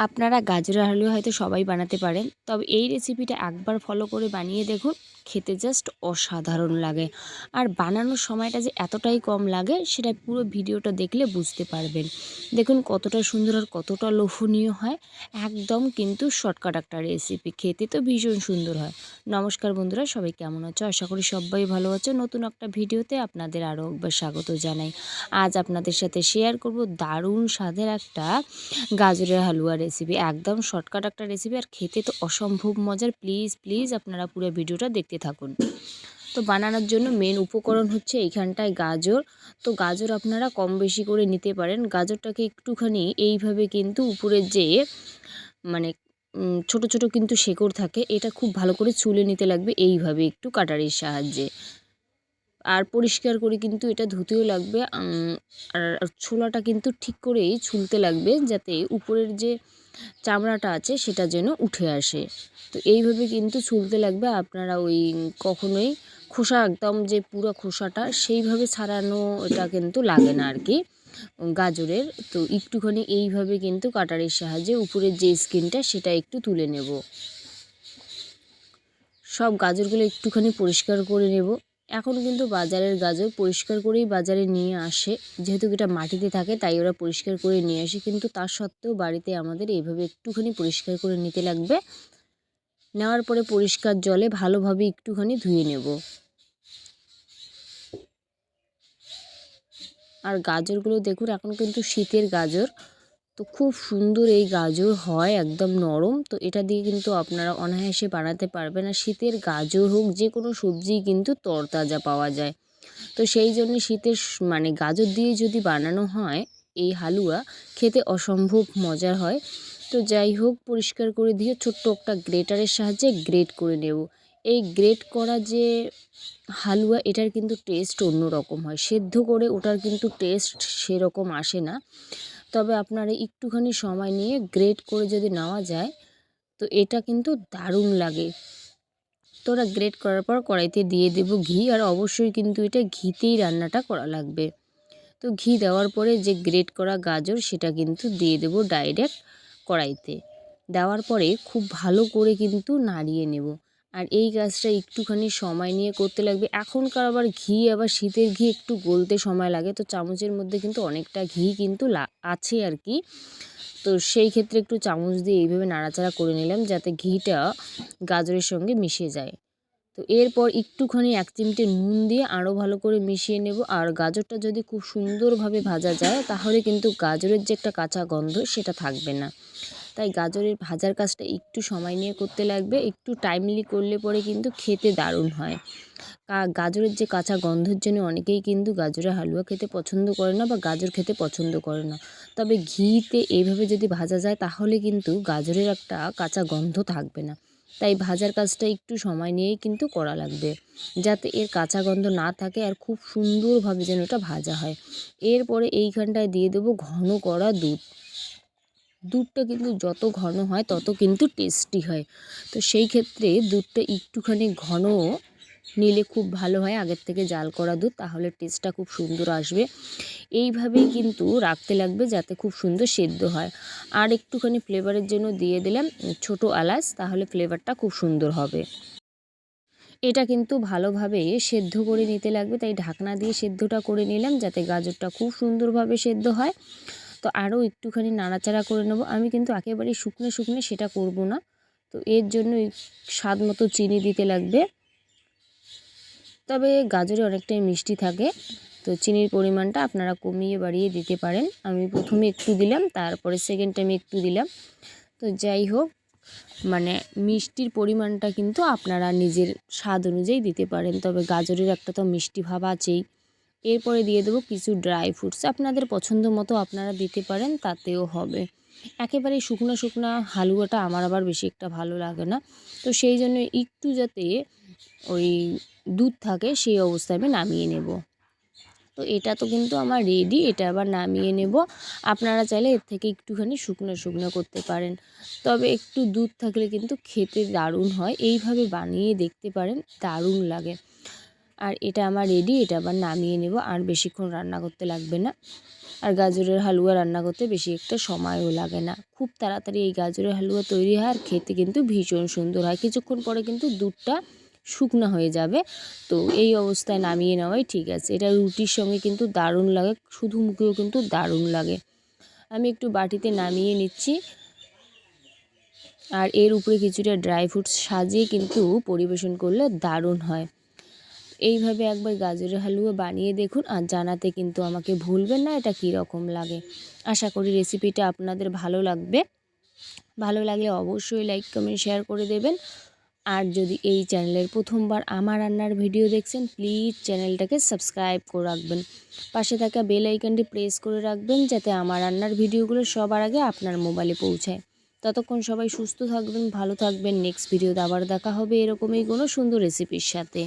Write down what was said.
আপনারা গাজরের হালুয়া হয়তো সবাই বানাতে পারেন। তবে এই রেসিপিটা একবার ফলো করে বানিয়ে দেখুন। খেতে জাস্ট অসাধারণ লাগে। আর বানানোর সময়টা যে এতটাই কম লাগে, সেটা পুরো ভিডিওটা দেখলে বুঝতে পারবেন। দেখুন কতটা সুন্দর আর কতটা লোভনীয় হয়। একদম কিন্তু শর্টকাট একটা রেসিপি খেতে তো ভীষণ সুন্দর হয়। নমস্কার বন্ধুরা, সবাই কেমন আছো? আশা করি সবাই ভালো আছো। নতুন একটা ভিডিওতে আপনাদের আরও একবার স্বাগত জানাই। আজ আপনাদের সাথে শেয়ার করব দারুণ স্বাদের একটা গাজরের হালুয়া রেসিপি একদম শর্টকাট একটা রেসিপি আর খেতে তো অসম্ভব মজার। প্লিজ প্লিজ আপনারা পুরো ভিডিওটা দেখতে থাকুন। তো বানানোর জন্য মেন উপকরণ হচ্ছে এইখানটায় গাজর। তো গাজর আপনারা কম বেশি করে নিতে পারেন। গাজরটাকে একটুখানি এইভাবে কিন্তু উপরে যে মানে ছোট ছোট কিন্তু শেকড় থাকে, এটা খুব ভালো করে চুলে নিতে লাগবে। এইভাবে একটু কাটারির সাহায্যে। আর পরিষ্কার করে কিন্তু এটা ধুতেও লাগবে আর ছোলাটা কিন্তু ঠিক করেই ছুলতে লাগবে যাতে উপরের যে চামড়াটা আছে সেটা যেন উঠে আসে। তো এইভাবে কিন্তু ছুলতে লাগবে, আপনারা ওই কখনোই খোসা, একদম যে পুরো খোসাটা সেইভাবে ছাড়ানো এটা কিন্তু লাগে না আর কি গাজরের। তো একটুখানি এইভাবে কিন্তু কাটারের সাহায্যে উপরের যে স্কিনটা সেটা একটু তুলে নেব। সব গাজরগুলো একটুখানি পরিষ্কার করে নেব। এখন কিন্তু বাজারের গাজর পরিষ্কার করেই বাজারে নিয়ে আসে। যেহেতু এটা মাটিতে থাকে, তাই ওরা পরিষ্কার করে নিয়ে আসে। কিন্তু তার সত্ত্বেও বাড়িতে আমাদের এইভাবে একটুখানি পরিষ্কার করে নিতে লাগবে। নেওয়ার পরে পরিষ্কার জলে ভালোভাবে একটুখানি ধুয়ে নেব। আর গাজরগুলো দেখুন, এখন কিন্তু শীতের গাজর। তো খুব সুন্দর এই গাজর হয়, একদম নরম। তো এটা দিয়ে কিন্তু আপনারা অনায়াসে বানাতে পারবেন। আর শীতের গাজর হোক, যে কোনো সবজি কিন্তু তরতাজা পাওয়া যায়। তো সেই জন্য শীতের মানে গাজর দিয়ে যদি বানানো হয়, এই হালুয়া, খেতে অসম্ভব মজার হয়। তো যাই হোক, পরিষ্কার করে দিয়ে ছোট্ট একটা গ্রেটারের সাহায্যে গ্রেট করে নেব। এই গ্রেট করা যে হালুয়া, এটার কিন্তু টেস্ট অন্য রকম হয়। সেদ্ধ করে ওটার কিন্তু টেস্ট সেরকম আসে না। তবে আপনারা একটুখানি সময় নিয়ে গ্রেট করে যদি নেওয়া যায়, তো এটা কিন্তু দারুণ লাগে। তো ওরা গ্রেট করার পর কড়াইতে দিয়ে দেব ঘি, আর অবশ্যই কিন্তু এটা ঘিতেই রান্নাটা করা লাগবে। তো ঘি দেওয়ার পরে যে গ্রেট করা গাজর, সেটা কিন্তু দিয়ে দেব ডাইরেক্ট কড়াইতে। দেওয়ার পরে খুব ভালো করে কিন্তু নাড়িয়ে নেব। আর এই কাজটা একটুখানি সময় নিয়ে করতে লাগবে। এখনকার আবার ঘি, আবার শীতের ঘি একটু গলতে সময় লাগে। তো চামচের মধ্যে কিন্তু অনেকটা ঘি কিন্তু আছে আর কি। তো সেই ক্ষেত্রে একটু চামচ দিয়ে এইভাবে নাড়াচাড়া করে নিলাম যাতে ঘিটা গাজরের সঙ্গে মিশে যায়। তো এরপর একটুখানি এক চিমটে নুন দিয়ে আরও ভালো করে মিশিয়ে নেব। আর গাজরটা যদি খুব সুন্দরভাবে ভাজা যায়, তাহলে কিন্তু গাজরের যে একটা কাঁচা গন্ধ, সেটা থাকবে না। তাই গাজরের ভাজার কাজটা একটু সময় নিয়ে করতে লাগবে। একটু টাইমলি করলে পরে কিন্তু খেতে দারুণ হয়। গাজরের যে কাঁচা গন্ধের জন্য অনেকেই কিন্তু গাজরের হালুয়া খেতে পছন্দ করে না বা গাজর খেতে পছন্দ করে না। তবে ঘিতে এইভাবে যদি ভাজা যায় তাহলে কিন্তু গাজরের একটা কাঁচা গন্ধ থাকবে না। তাই ভাজার কাজটা একটু সময় নিয়েই কিন্তু করা লাগবে। যাতে এর কাঁচা গন্ধ না থাকে আর খুব সুন্দরভাবে যেন ওটা ভাজা হয়। এরপরে এইখানটায় দিয়ে দেবো ঘন করা দুধ। দুধটা কিন্তু যত ঘন হয়, তত কিন্তু টেস্টি হয়। তো সেই ক্ষেত্রে দুধটা একটুখানি ঘন নিলে খুব ভালো হয়, আগের থেকে জাল করা দুধ, তাহলে টেস্টটা খুব সুন্দর আসবে। এইভাবেই কিন্তু রাখতে লাগবে যাতে খুব সুন্দর সেদ্ধ হয়। আর একটুখানি ফ্লেভারের জন্য দিয়ে দিলাম ছোট এলাচ, তাহলে ফ্লেভারটা খুব সুন্দর হবে। এটা কিন্তু ভালোভাবে সেদ্ধ করে নিতে লাগবে, তাই ঢাকনা দিয়ে সেদ্ধটা করে নিলাম যাতে গাজরটা খুব সুন্দরভাবে সেদ্ধ হয়। তো আরও একটুখানি নাড়াচাড়া করে নেব। আমি কিন্তু একেবারেই শুকনো শুকনো সেটা করব না। তো এর জন্য স্বাদ মতো চিনি দিতে লাগবে। তবে গাজরে অনেকটাই মিষ্টি থাকে। তো চিনির পরিমাণটা আপনারা কমিয়ে বাড়িয়ে দিতে পারেন। আমি প্রথমে একটু দিলাম, তারপরে সেকেন্ড টাইমে একটু দিলাম। তো যাই হোক মানে মিষ্টির পরিমাণটা কিন্তু আপনারা নিজের স্বাদ অনুযায়ী দিতে পারেন। তবে গাজরের একটা তো মিষ্টি ভাব আছেই। এরপরে দিয়ে দেবো কিছু ড্রাই ফ্রুটস আপনাদের পছন্দ মতো আপনারা দিতে পারেন, তাতেও হবে। একেবারে শুকনো শুকনো হালুয়াটা আমার আবার বেশি একটা ভালো লাগে না। তো সেই জন্য একটু যাতে ওই দুধ থাকে, সেই অবস্থায় আমি নামিয়ে নেব। তো এটা তো কিন্তু আমার রেডি এটা আবার নামিয়ে নেব। আপনারা চাইলে এর থেকে একটুখানি শুকনো শুকনো করতে পারেন। তবে একটু দুধ থাকলে কিন্তু খেতে দারুণ হয়। এইভাবে বানিয়ে দেখতে পারেন, দারুণ লাগে। আর এটা আমার রেডি এটা আবার নামিয়ে নেব। আর বেশিক্ষণ রান্না করতে লাগবে না। আর গাজরের হালুয়া রান্না করতে বেশি একটা সময়ও লাগে না। খুব তাড়াতাড়ি এই গাজরের হালুয়া তৈরি হয় আর খেতে কিন্তু ভীষণ সুন্দর হয়। কিছুক্ষণ পরে কিন্তু দুধটা শুকনো হয়ে যাবে। তো এই অবস্থায় নামিয়ে নেওয়াই ঠিক আছে। এটা রুটির সঙ্গে কিন্তু দারুণ লাগে। শুধু মুখেও কিন্তু দারুণ লাগে। আমি একটু বাটিতে নামিয়ে নিচ্ছি। আর এর উপরে কিছুটা ড্রাই ফ্রুটস সাজিয়ে কিন্তু পরিবেশন করলে দারুণ হয়। এইভাবে একবার গাজরের হালুয়া বানিয়ে দেখুন আর জানাতে কিন্তু আমাকে ভুলবেন না, এটা কীরকম লাগে। আশা করি রেসিপিটা আপনাদের ভালো লাগবে। ভালো লাগলে অবশ্যই লাইক কমেন্ট শেয়ার করে দেবেন। আর যদি এই চ্যানেলের প্রথমবার আমার রান্নার ভিডিও দেখছেন প্লিজ চ্যানেলটাকে সাবস্ক্রাইব করে রাখবেন। পাশে থাকা বেল আইকনটি প্রেস করে রাখবেন, যাতে আমার রান্নার ভিডিওগুলো সবার আগে আপনার মোবাইলে পৌঁছায়। ততক্ষণ সবাই সুস্থ থাকবেন, ভালো থাকবেন। নেক্সট ভিডিওতে আবার দেখা হবে এরকমই কোনো সুন্দর রেসিপির সাথে।